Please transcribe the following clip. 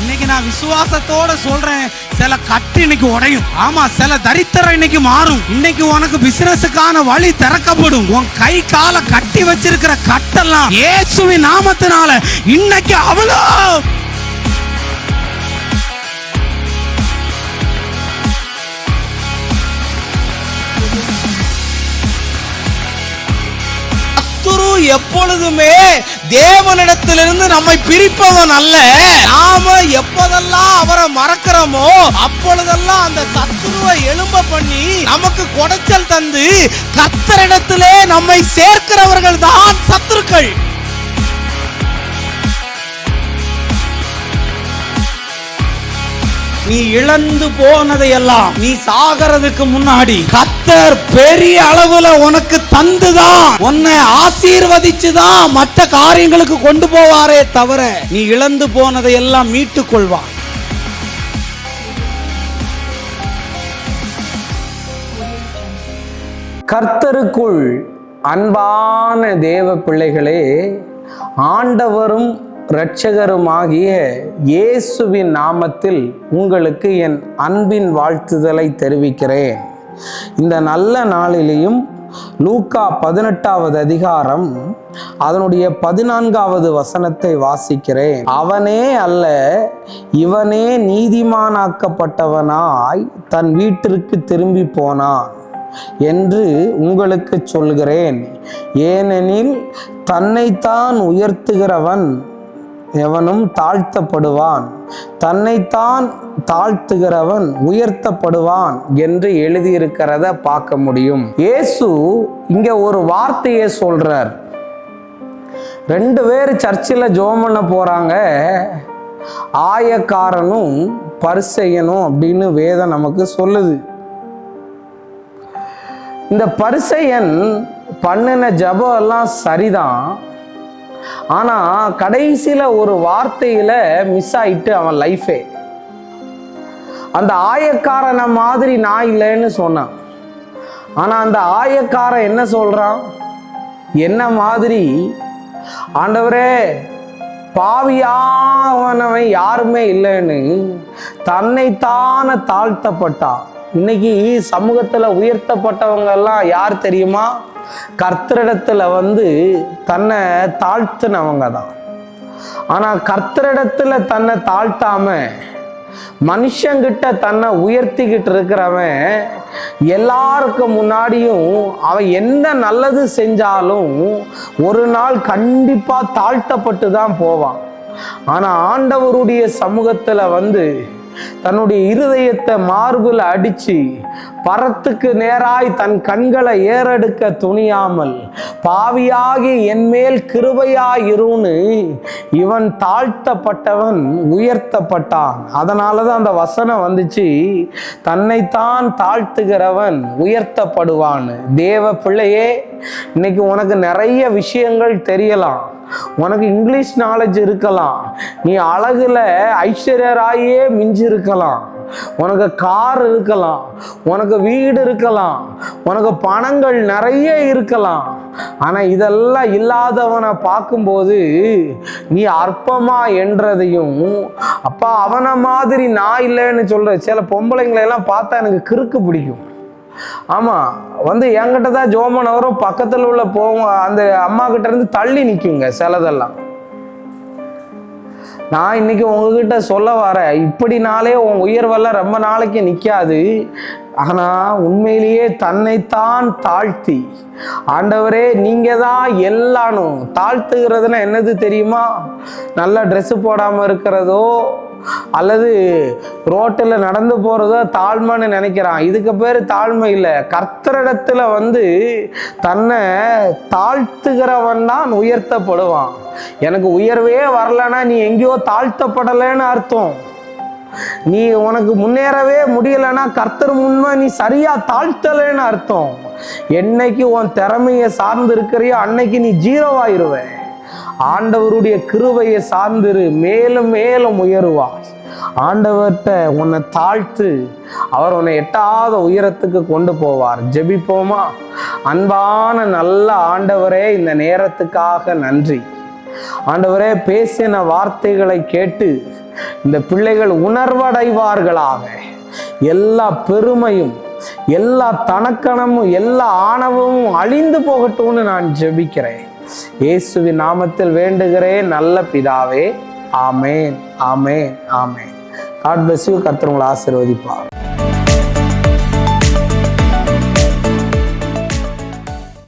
இன்னைக்கு நான் விசுவாசத்தோட சொல்றேன் சில கட்டு இன்னைக்கு உடையும். ஆமா சில தரித்திரம் இன்னைக்கு மாறும். இன்னைக்கு உனக்கு பிசினஸுக்கான வழி திறக்கப்படும். உன் கை கால கட்டி வச்சிருக்கிற கட்டெல்லாம் இயேசுவின் நாமத்தினால இன்னைக்கு அவ்வளோ எப்பொழுதுமே தேவனிடத்திலிருந்து நம்மை பிரிப்பவன் அல்ல. நாம எப்போதெல்லாம் அவரை மறக்கிறோமோ அப்பொழுதெல்லாம் அந்த சத்துருவை எழும்ப பண்ணி நமக்கு குடைச்சல் தந்து கத்தரிடத்திலே நம்மை சேர்க்கிறவர்கள் தான் சத்துருக்கள். நீ இழந்து போனதையெல்லாம் நீ சாகிறதுக்கு முன்னாடி கத்தர் பெரிய அளவுல உனக்கு தந்துதான். உன்னை ஆசீர்வதிச்சுதான் மற்ற காரியங்களுக்கு கொண்டு போவாரே தவிர நீ இழந்து போனதையெல்லாம் மீட்டுக் கொள்வான் கர்த்தருக்குள் அன்பான தேவ பிள்ளைகளே ஆண்டவரும் இரட்சகருமாகிய இயேசுவின் நாமத்தில் உங்களுக்கு என் அன்பின் வாழ்த்துதலை தெரிவிக்கிறேன். இந்த நல்ல நாளிலேயும் லூக்கா பதினெட்டாவது அதிகாரம் அதனுடைய பதினான்காவது வசனத்தை வாசிக்கிறேன். அவனே அல்ல இவனே நீதிமானாக்கப்பட்டவனாய் தன் வீட்டிற்கு திரும்பி போனான் என்று உங்களுக்கு சொல்கிறேன். ஏனெனில் தன்னைத்தான் உயர்த்துகிறவன் எவனும் தாழ்த்தப்படுவான். தன்னைத்தான் தாழ்த்துகிறவன் உயர்த்தப்படுவான் என்று எழுதியிருக்கிறத பார்க்க முடியும். இயேசு இங்க ஒரு வார்த்தையை சொல்றார். ரெண்டு பேர் சர்ச்சில் ஜோம் பண்ண போறாங்க. ஆயக்காரனும் பரிசெய்யணும் அப்படின்னு வேதம் நமக்கு சொல்லுது. இந்த பரிசையன் பண்ணின ஜபம் எல்லாம் சரிதான். ஆனா கடைசியில் ஒரு வார்த்தையில் மிஸ் ஆயிட்டு அவன் லைஃபே அந்த ஆயக்காரனை மாதிரி நான் இல்லைன்னு சொன்னான். ஆனா அந்த ஆயக்காரன் என்ன சொல்றான்? என்ன மாதிரி? ஆண்டவரே பாவியானவன் யாருமே இல்லைன்னு தன்னைத்தான தாழ்த்தப்பட்டான். இன்னைக்கு சமூகத்துல உயர்த்தப்பட்டவங்க எல்லாம் யார் தெரியுமா? கர்த்தரிடத்துல வந்து தன்னை தாழ்த்தினவங்க தான் ஆனா கர்த்தரிடத்துல தன்னை தாழ்த்தாம மனுஷங்கிட்ட தன்னை உயர்த்திக்கிட்டு இருக்கிறவன் எல்லாருக்கும் முன்னாடியும் அவன் என்ன நல்லது செஞ்சாலும் ஒரு நாள் கண்டிப்பாக தாழ்த்தப்பட்டு தான் போவான். ஆனால் ஆண்டவருடைய சமூகத்தில் வந்து தன்னுடைய இருதயத்தை மார்புல அடிச்சு பரத்துக்கு நேராய் தன் கண்களை ஏறெடுக்க துணியாமல் பாவியாகி என்மேல் கிருபையாயிருன்னு இவன் தாழ்த்தப்பட்டவன் உயர்த்தப்பட்டான். அதனால தான் அந்த வசனம் வந்துச்சு தன்னைத்தான் தாழ்த்துகிறவன் உயர்த்தப்படுவான். தேவ பிள்ளையே இன்னைக்கு உனக்கு நிறைய விஷயங்கள் தெரியலாம். உனக்கு இங்கிலீஷ் நாலேஜ் இருக்கலாம். நீ அழகுல ஐஸ்வர்யராயே மிஞ்சி இருக்கலாம் உனக்கு கார் இருக்கலாம். உனக்கு வீடு இருக்கலாம். உனக்கு பணங்கள் நிறைய இருக்கலாம். ஆனால் இதெல்லாம் இல்லாதவனை பார்க்கும்போது நீ அற்பமா என்றதையும் அப்பா அவனை மாதிரி நான் இல்லைன்னு சொல்கிற சில பொம்பளைங்களை எல்லாம் பார்த்தா எனக்கு கிறுக்கு பிடிக்கும். ஆமா வந்து என்கிட்ட தான் ஜோமன் அவரும் பக்கத்துல உள்ள போவோம் அந்த அம்மா கிட்ட இருந்து தள்ளி நிக்குங்க சிலதெல்லாம். நான் இன்னைக்கு உங்ககிட்ட சொல்ல வரேன் இப்படினாலே உன் உயர்வெல்லாம் ரொம்ப நாளைக்கு நிற்காது ஆனா உண்மையிலேயே தன்னைத்தான் தாழ்த்தி. ஆண்டவரே நீங்க தான் எல்லானும் தாழ்த்துகிறதுனா என்னது தெரியுமா? நல்ல ட்ரெஸ் போடாம இருக்கிறதோ? அல்லது ரோட்டில் நடந்து போகிறதோ தாழ்மைன்னு நினைக்கிறான். இதுக்கு பேர் தாழ்மை இல்லை. கர்த்தரிடத்தில் வந்து தன்னை தாழ்த்துகிறவன் தான் உயர்த்தப்படுவான். எனக்கு உயர்வே வரலன்னா நீ எங்கேயோ தாழ்த்தப்படலைன்னு அர்த்தம். நீ உனக்கு முன்னேறவே முடியலைன்னா கர்த்தர் முன்மை நீ சரியா தாழ்த்தலைன்னு அர்த்தம். என்னைக்கு உன் திறமையை சார்ந்து இருக்கிறியோ அன்னைக்கு நீ ஜீரோவாயிருவ ஆண்டவருடைய கிருவையை சார்ந்திரு மேலும் மேலும் உயருவா ஆண்டவர்கிட்ட உன்னை தாழ்த்து அவர் உன்னை எட்டாத உயரத்துக்கு கொண்டு போவார். ஜெபிப்போமா? அன்பான நல்ல ஆண்டவரே இந்த நேரத்துக்காக நன்றி. ஆண்டவரே பேசின வார்த்தைகளை கேட்டு இந்த பிள்ளைகள் உணர்வடைவார்களாக. எல்லா பெருமையும் எல்லா தனக்கணமும் எல்லா ஆணவமும் அழிந்து போகட்டும்னு நான் ஜெபிக்கிறேன். இயேசுவின் நாமத்தில் வேண்டுகிறேன் நல்ல பிதாவே. ஆமேன் ஆமேன் ஆமேன். காட் பிளஸ் யூ கர்த்தர் உங்களை ஆசீர்வதிப்பார்.